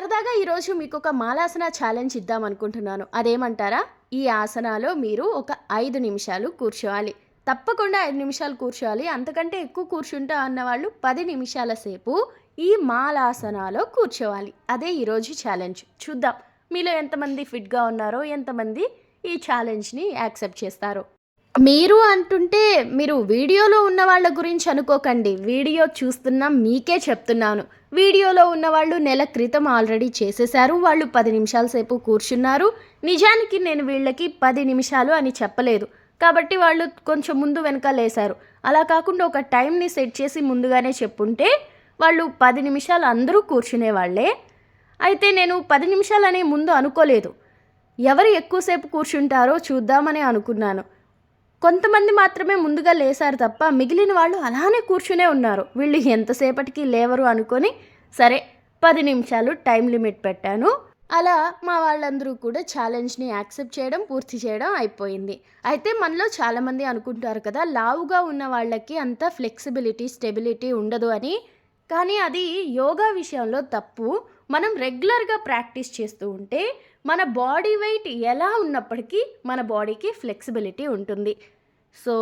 సరదాగా ఈరోజు మీకు ఒక మాలాసన ఛాలెంజ్ ఇద్దాం అనుకుంటున్నాను. అదేమంటారా? ఈ ఆసనాలో మీరు ఒక ఐదు నిమిషాలు కూర్చోవాలి. తప్పకుండా ఐదు నిమిషాలు కూర్చోవాలి. అంతకంటే ఎక్కువ కూర్చుంటా అన్నవాళ్ళు పది నిమిషాల సేపు ఈ మాలాసనాలో కూర్చోవాలి. అదే ఈరోజు ఛాలెంజ్ చూద్దాం. మీలో ఎంతమంది ఫిట్గా ఉన్నారో ఎంతమంది ఈ ఛాలెంజ్ని యాక్సెప్ట్ చేస్తారో. మీరు అంటుంటే మీరు వీడియోలో ఉన్న వాళ్ళ గురించి అనుకోకండి. వీడియో చూస్తున్నా మీకే చెప్తున్నాను. వీడియోలో ఉన్న వాళ్ళు నెల క్రితం ఆల్రెడీ చేసేశారు. వాళ్ళు పది నిమిషాల సేపు కూర్చున్నారు. నిజానికి నేను వీళ్ళకి పది నిమిషాలు అని చెప్పలేదు. కాబట్టి వాళ్ళు కొంచెం ముందు వెనక లేశారు. అలా కాకుండా ఒక టైంని సెట్ చేసి ముందుగానే చెప్పుంటే వాళ్ళు పది నిమిషాలు అందరూ కూర్చునే వాళ్ళే. అయితే నేను పది నిమిషాలనే ముందు అనుకోలేదు. ఎవరు ఎక్కువసేపు కూర్చుంటారో చూద్దామని అనుకున్నాను. కొంతమంది మాత్రమే ముందుగా లేశారు తప్ప మిగిలిన వాళ్ళు అలానే కూర్చునే ఉన్నారు. వీళ్ళు ఎంతసేపటికి లేవరు అనుకొని సరే పది నిమిషాలు టైం లిమిట్ పెట్టాను. అలా మా వాళ్ళందరూ కూడా ఛాలెంజ్ని యాక్సెప్ట్ చేయడం పూర్తి చేయడం అయిపోయింది. అయితే మనలో చాలామంది అనుకుంటారు కదా లావుగా ఉన్న వాళ్ళకి అంత ఫ్లెక్సిబిలిటీ స్టెబిలిటీ ఉండదు అని. కానీ అది యోగా విషయంలో తప్పు. మనం రెగ్యులర్గా ప్రాక్టీస్ చేస్తూ ఉంటే మన బాడీ వెయిట్ ఎలా ఉన్నప్పటికీ మన బాడీకి ఫ్లెక్సిబిలిటీ ఉంటుంది. సో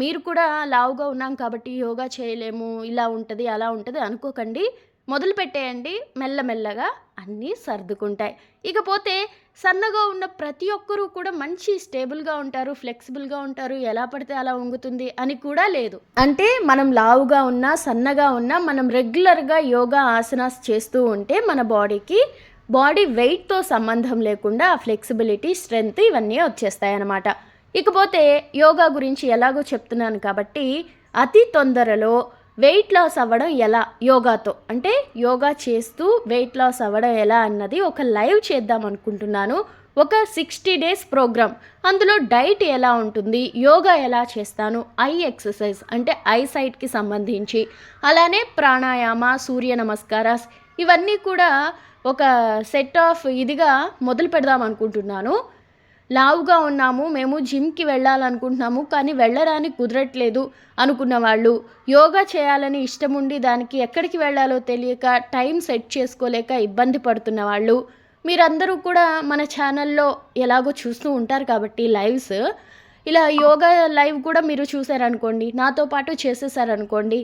మీరు కూడా లావుగా ఉన్నాం కాబట్టి యోగా చేయలేము ఇలా ఉంటుంది అలా ఉంటుంది అనుకోకండి. మొదలు పెట్టేయండి మెల్లమెల్లగా. అన్నీ సర్దుకుంటాయి. ఇకపోతే సన్నగా ఉన్న ప్రతి ఒక్కరూ కూడా మంచి స్టేబుల్గా ఉంటారు ఫ్లెక్సిబుల్గా ఉంటారు. ఎలా పడితే అలా ఉంగుతుంది అని కూడా లేదు. అంటే మనం లావుగా ఉన్నా సన్నగా ఉన్నా మనం రెగ్యులర్గా యోగా ఆసనాస్ చేస్తూ ఉంటే మన బాడీకి బాడీ వెయిట్తో సంబంధం లేకుండా ఫ్లెక్సిబిలిటీ స్ట్రెంగ్త్ ఇవన్నీ వచ్చేస్తాయి అన్నమాట ఇకపోతే యోగా గురించి ఎలాగో చెప్తున్నాను కాబట్టి అతి తొందరలో వెయిట్ లాస్ అవ్వడం ఎలా? యోగాతో. అంటే యోగా చేస్తూ వెయిట్ లాస్ అవ్వడం ఎలా అన్నది ఒక లైవ్ చేద్దాం అనుకుంటున్నాను. ఒక సిక్స్టీ డేస్ ప్రోగ్రామ్. అందులో డైట్ ఎలా ఉంటుంది? యోగా ఎలా చేస్తాను? ఐ ఎక్సర్సైజ్ అంటే ఐ సైట్కి సంబంధించి. అలానే ప్రాణాయామ సూర్య నమస్కారాస్ ఇవన్నీ కూడా ఒక సెట్ ఆఫ్ ఇదిగా మొదలు పెడదాం అనుకుంటున్నాను. లావుగా ఉన్నాము మేము జిమ్కి వెళ్ళాలనుకుంటున్నాము కానీ వెళ్ళడానికి కుదరట్లేదు అనుకున్న వాళ్ళు. యోగా చేయాలని ఇష్టం ఉండి దానికి ఎక్కడికి వెళ్ళాలో తెలియక టైం సెట్ చేసుకోలేక ఇబ్బంది పడుతున్న వాళ్ళు. మీరందరూ కూడా మన ఛానల్లో ఎలాగో చూస్తూ ఉంటారు కాబట్టి లైవ్స్. ఇలా యోగా లైవ్ కూడా మీరు చూసారనుకోండి నాతో పాటు చేసేసారనుకోండి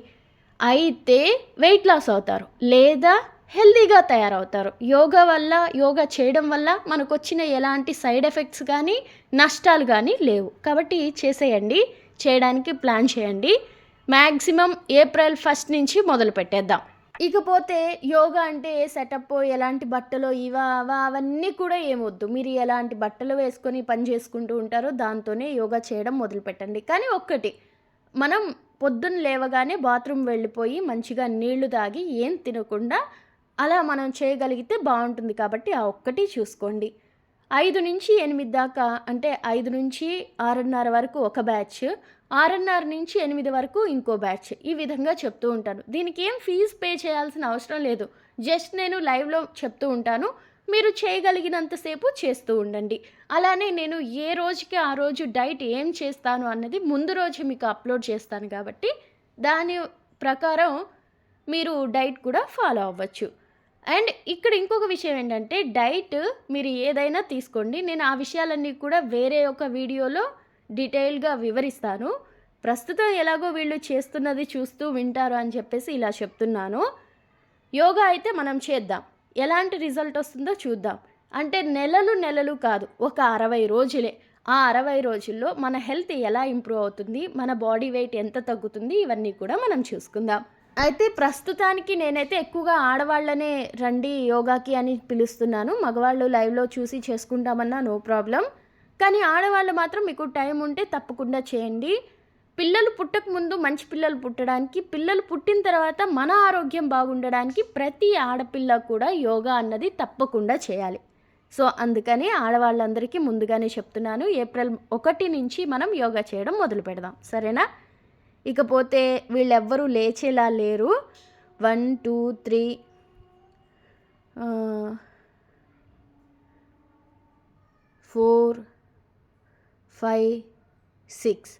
అయితే వెయిట్ లాస్ అవుతారు. లేదా హెల్తీగా తయారవుతారు. యోగా వల్ల యోగా చేయడం వల్ల మనకు వచ్చిన ఎలాంటి సైడ్ ఎఫెక్ట్స్ కానీ నష్టాలు కానీ లేవు. కాబట్టి చేసేయండి. చేయడానికి ప్లాన్ చేయండి. మ్యాక్సిమం ఏప్రిల్ ఫస్ట్ నుంచి మొదలు పెట్టేద్దాం. ఇకపోతే యోగా అంటే సెటప్ ఎలాంటి బట్టలు ఇవా అవా అవన్నీ కూడా ఏమొద్దు మీరు ఎలాంటి బట్టలు వేసుకొని పని చేసుకుంటూ ఉంటారో దాంతోనే యోగా చేయడం మొదలు పెట్టండి. కానీ ఒక్కటి మనం పొద్దున్న లేవగానే బాత్రూమ్ వెళ్ళిపోయి మంచిగా నీళ్ళు తాగి ఏం తినకుండా అలా మనం చేయగలిగితే బాగుంటుంది కాబట్టి ఆ ఒక్కటి చూసుకోండి. ఐదు నుంచి ఎనిమిది దాకా అంటే ఐదు నుంచి ఆరున్నర వరకు ఒక బ్యాచ్ ఆరున్నర నుంచి ఎనిమిది వరకు ఇంకో బ్యాచ్ ఈ విధంగా చెప్తూ ఉంటాను. దీనికి ఏం ఫీజు పే చేయాల్సిన అవసరం లేదు. జస్ట్ నేను లైవ్లో చెప్తూ ఉంటాను. మీరు చేయగలిగినంతసేపు చేస్తూ ఉండండి. అలానే నేను ఏ రోజుకి ఆ రోజు డైట్ ఏం చేస్తాను అన్నది ముందు రోజు మీకు అప్లోడ్ చేస్తాను కాబట్టి దాని ప్రకారం మీరు డైట్ కూడా ఫాలో అవ్వచ్చు. అండ్ ఇక్కడ ఇంకొక విషయం ఏంటంటే డైట్ మీరు ఏదైనా తీసుకోండి. నేను ఆ విషయాలన్నీ కూడా వేరే ఒక వీడియోలో డీటెయిల్గా వివరిస్తాను. ప్రస్తుతం ఎలాగో వీళ్ళు చేస్తున్నది చూస్తూ వింటారు అని చెప్పేసి ఇలా చెప్తున్నాను. యోగా అయితే మనం చేద్దాం. ఎలాంటి రిజల్ట్ వస్తుందో చూద్దాం. అంటే నెలలు నెలలు కాదు ఒక అరవై రోజులే. ఆ అరవై రోజుల్లో మన హెల్త్ ఎలా ఇంప్రూవ్ అవుతుంది మన బాడీ వెయిట్ ఎంత తగ్గుతుంది ఇవన్నీ కూడా మనం చూసుకుందాం. అయితే ప్రస్తుతానికి నేనైతే ఎక్కువగా ఆడవాళ్ళనే రండి యోగాకి అని పిలుస్తున్నాను. మగవాళ్ళు లైవ్లో చూసి చేసుకుంటామన్నా నో ప్రాబ్లం. కానీ ఆడవాళ్ళు మాత్రం మీకు టైం ఉంటే తప్పకుండా చేయండి. పిల్లలు పుట్టక ముందు మంచి పిల్లలు పుట్టడానికి పిల్లలు పుట్టిన తర్వాత మన ఆరోగ్యం బాగుండడానికి ప్రతి ఆడపిల్ల కూడా యోగా అన్నది తప్పకుండా చేయాలి. సో అందుకని ఆడవాళ్ళందరికీ ముందుగానే చెప్తున్నాను ఏప్రిల్ ఒకటి నుంచి మనం యోగా చేయడం మొదలు పెడదాం సరేనా? ఇకపోతే వీళ్ళెవ్వరూ లేచేలా లేరు. One two three four five six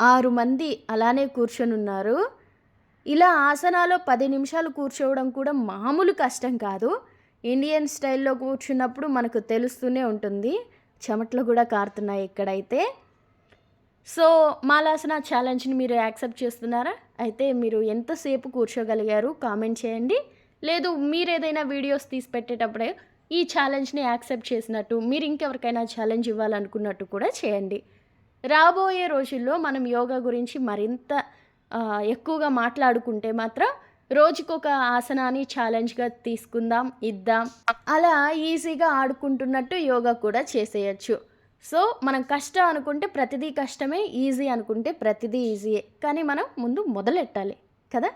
ఆరు మంది అలానే కూర్చొని ఉన్నారు ఇలా ఆసనాలో పది నిమిషాలు కూర్చోవడం కూడా మామూలు కష్టం కాదు. ఇండియన్ స్టైల్లో కూర్చున్నప్పుడు మనకు తెలుస్తూనే ఉంటుంది. చెమట్లు కూడా కారుతున్నాయి ఇక్కడైతే. సో మాలాసన ఛాలెంజ్ని మీరు యాక్సెప్ట్ చేస్తున్నారా? అయితే మీరు ఎంతసేపు కూర్చోగలిగారు కామెంట్ చేయండి. లేదు మీరు ఏదైనా వీడియోస్ తీసి పెట్టేటప్పుడే ఈ ఛాలెంజ్ని యాక్సెప్ట్ చేసినట్టు మీరు ఇంకెవరికైనా ఛాలెంజ్ ఇవ్వాలనుకున్నట్టు కూడా చేయండి. రాబోయే రోజుల్లో మనం యోగా గురించి మరింత ఎక్కువగా మాట్లాడుకుంటే మాత్రం రోజుకొక ఆసనాన్ని ఛాలెంజ్గా తీసుకుందాం ఇద్దాం. అలా ఈజీగా ఆడుకుంటున్నట్టు యోగా కూడా చేసేయచ్చు. సో మనం కష్టం అనుకుంటే ప్రతిదీ కష్టమే ఈజీ అనుకుంటే ప్రతిదీ ఈజీయే. కానీ మనం ముందు మొదలెట్టాలి కదా?